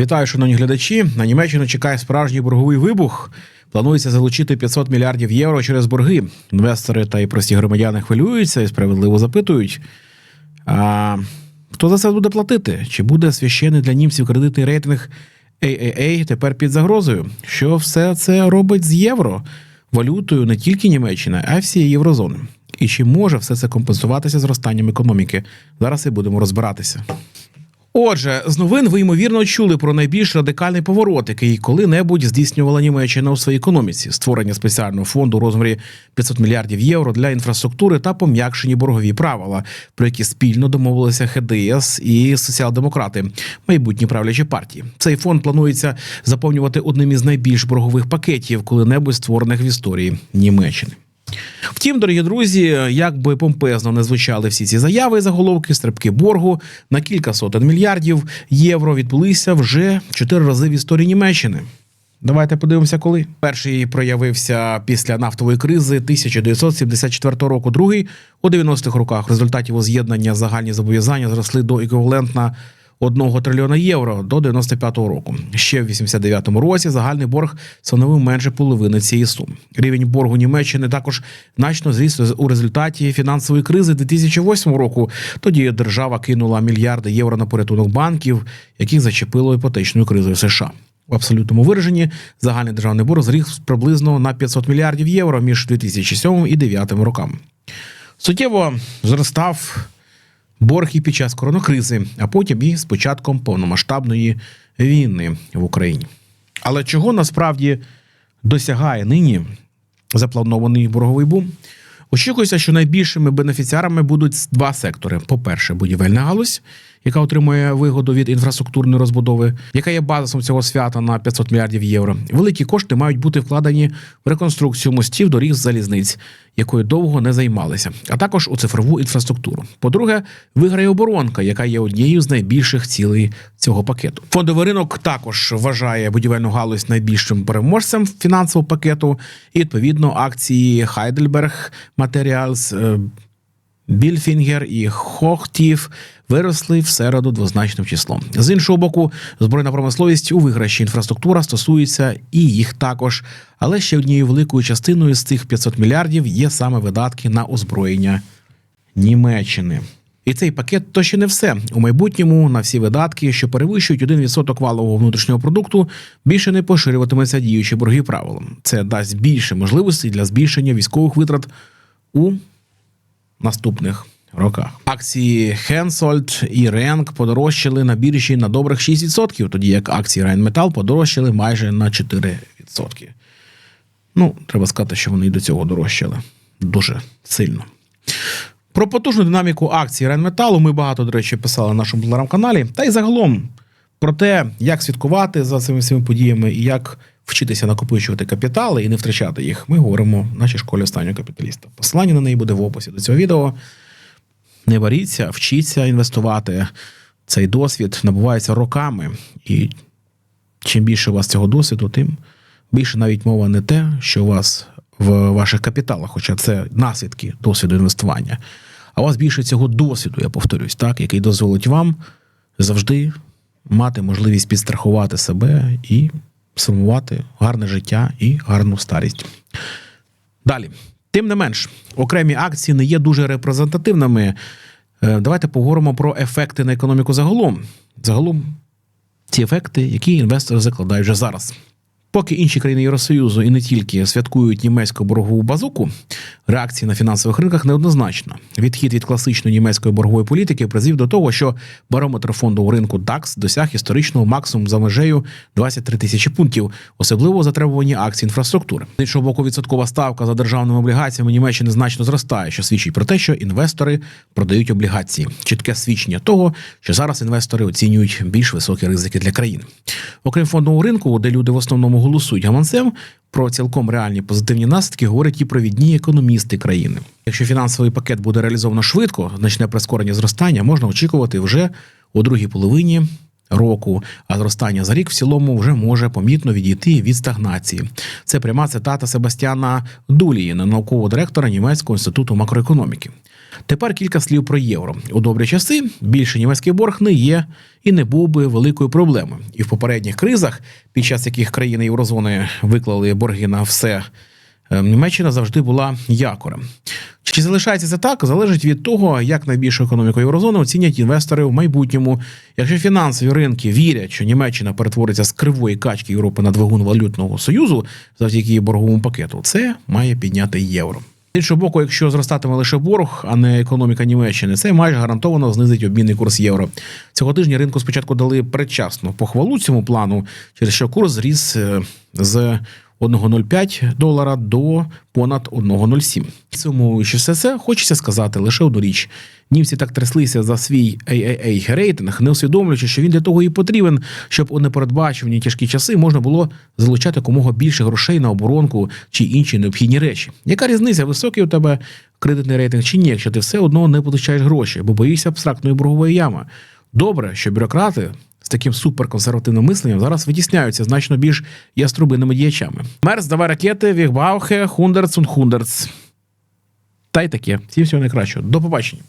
Вітаю, шановні глядачі. На Німеччину чекає справжній борговий вибух. Планується залучити 500 мільярдів євро через борги. Інвестори та й прості громадяни хвилюються і справедливо запитують. А хто за це буде платити? Чи буде священний для німців кредитний рейтинг AAA тепер під загрозою? Що все це робить з євро, валютою не тільки Німеччини, а й всієї єврозони? І чи може все це компенсуватися зростанням економіки? Зараз і будемо розбиратися. Отже, з новин ви ймовірно чули про найбільш радикальний поворот, який коли-небудь здійснювала Німеччина у своїй економіці: створення спеціального фонду у розмірі 500 мільярдів євро для інфраструктури та пом'якшені боргові правила, про які спільно домовилися ХДС і соціал-демократи, майбутні правлячі партії. Цей фонд планується заповнювати одним із найбільш боргових пакетів, коли-небудь створених в історії Німеччини. Втім, дорогі друзі, як би помпезно не звучали всі ці заяви, заголовки, стрибки боргу на кілька сотень мільярдів євро відбулися вже чотири рази в історії Німеччини. Давайте подивимося, коли перший проявився після нафтової кризи 1974 року. Другий у 90-х роках. В результаті воз'єднання загальні зобов'язання зросли до еквівалентна 1 трильйона євро до 95-го року. Ще в 89-му році загальний борг становив менше половини цієї суми. Рівень боргу Німеччини також значно зріс у результаті фінансової кризи 2008 року. Тоді держава кинула мільярди євро на порятунок банків, яких зачепило іпотечною кризою США. В абсолютному вираженні загальний державний борг зріс приблизно на 500 мільярдів євро між 2007 і 2009 роками. Суттєво зростав борг і під час коронакризи, а потім і з початком повномасштабної війни в Україні. Але чого насправді досягає нині запланований борговий бум? Очікується, що найбільшими бенефіціарами будуть два сектори: по-перше, будівельна галузь, яка отримує вигоду від інфраструктурної розбудови, яка є базисом цього свята на 500 мільярдів євро. Великі кошти мають бути вкладені в реконструкцію мостів, доріг залізниць, якою довго не займалися, а також у цифрову інфраструктуру. По-друге, виграє оборонка, яка є однією з найбільших цілей цього пакету. Фондовий ринок також вважає будівельну галузь найбільшим переможцем фінансового пакету, і відповідно акції Heidelberg Materials, е, Більфінгер і Хохтів виросли в середу двозначним числом. З іншого боку, збройна промисловість у виграші інфраструктура стосується і їх також. Але ще однією великою частиною з цих 500 мільярдів є саме видатки на озброєння Німеччини. І цей пакет то ще не все. У майбутньому на всі видатки, що перевищують 1% валового внутрішнього продукту, більше не поширюватиметься діючі борги правилам. Це дасть більше можливостей для збільшення військових витрат у наступних роках. Акції Hensoldt і Ренк подорожчали на біржі на добрих 6%, тоді як акції Rheinmetall подорожчали майже на 4%. Ну, треба сказати, що вони і до цього дорожчали дуже сильно. Про потужну динаміку акцій Рейнметалу ми багато, до речі, писали на нашому телеграм-каналі. Та й загалом про те, як слідкувати за цими всіми подіями і як вчитися накопичувати капітали і не втрачати їх, ми говоримо в нашій школі останнього капіталіста. Посилання на неї буде в описі до цього відео. Не боріться, вчіться інвестувати. Цей досвід набувається роками. І чим більше у вас цього досвіду, тим більше навіть мова не те, що у вас в ваших капіталах, хоча це наслідки досвіду інвестування. А у вас більше цього досвіду, я повторюсь, так, який дозволить вам завжди мати можливість підстрахувати себе і сформувати гарне життя і гарну старість. Далі. Тим не менш, окремі акції не є дуже репрезентативними. Е, Давайте поговоримо про ефекти на економіку загалом. Загалом, ці ефекти, які інвестори закладають вже зараз. Поки інші країни Євросоюзу і не тільки святкують німецьку боргову базуку, реакція на фінансових ринках неоднозначна. Відхід від класичної німецької боргової політики призвів до того, що барометр фондового ринку DAX досяг історичного максимуму за межею 23 тисячі пунктів, особливо затребувані акції інфраструктури. З іншого боку, відсоткова ставка за державними облігаціями Німеччини значно зростає, що свідчить про те, що інвестори продають облігації. Чітке свідчення того, що зараз інвестори оцінюють більш високі ризики для країни. Окрім фондового ринку, де люди в основному голосують гаманцем, про цілком реальні позитивні наслідки говорять і провідні економісти країни. Якщо фінансовий пакет буде реалізовано швидко, значне прискорення зростання можна очікувати вже у другій половині. Року, а зростання за рік в цілому вже може помітно відійти від стагнації. Це пряма цитата Себастьяна Дуліїна, наукового директора Німецького інституту макроекономіки. Тепер кілька слів про євро. У добрі часи більше німецький борг не є і не був би великою проблемою. І в попередніх кризах, під час яких країни Єврозони виклали борги на все, е, Німеччина завжди була якорем. Чи залишається це так, залежить від того, як найбільшу економіку Єврозони оцінять інвестори в майбутньому. Якщо фінансові ринки вірять, що Німеччина перетвориться з кривої качки Європи на двигун валютного союзу завдяки борговому пакету, це має підняти євро. Іншого боку, якщо зростатиме лише борг, а не економіка Німеччини, це майже гарантовано знизить обмінний курс євро. Цього тижня ринку спочатку дали передчасно похвалу цьому плану, через що курс зріс е, з 1,05 долара до понад 1,07. Підсумовуючи все це, хочеться сказати лише одну річ: німці так тряслися за свій AAA рейтинг, не усвідомлюючи, що він для того і потрібен, щоб у непередбачувані тяжкі часи можна було залучати якомога більше грошей на оборонку чи інші необхідні речі. Яка різниця, високий у тебе кредитний рейтинг чи ні, якщо ти все одно не получаєш гроші, бо боїшся абстрактної боргової ями? Добре, що бюрократи з таким суперконсервативним мисленням зараз витісняються значно більш яструбиними діячами. Мерс, давай ракети, Вігбаухе, Хундерц und Хундерц. Та й таке. Всім всього найкращого. До побачення.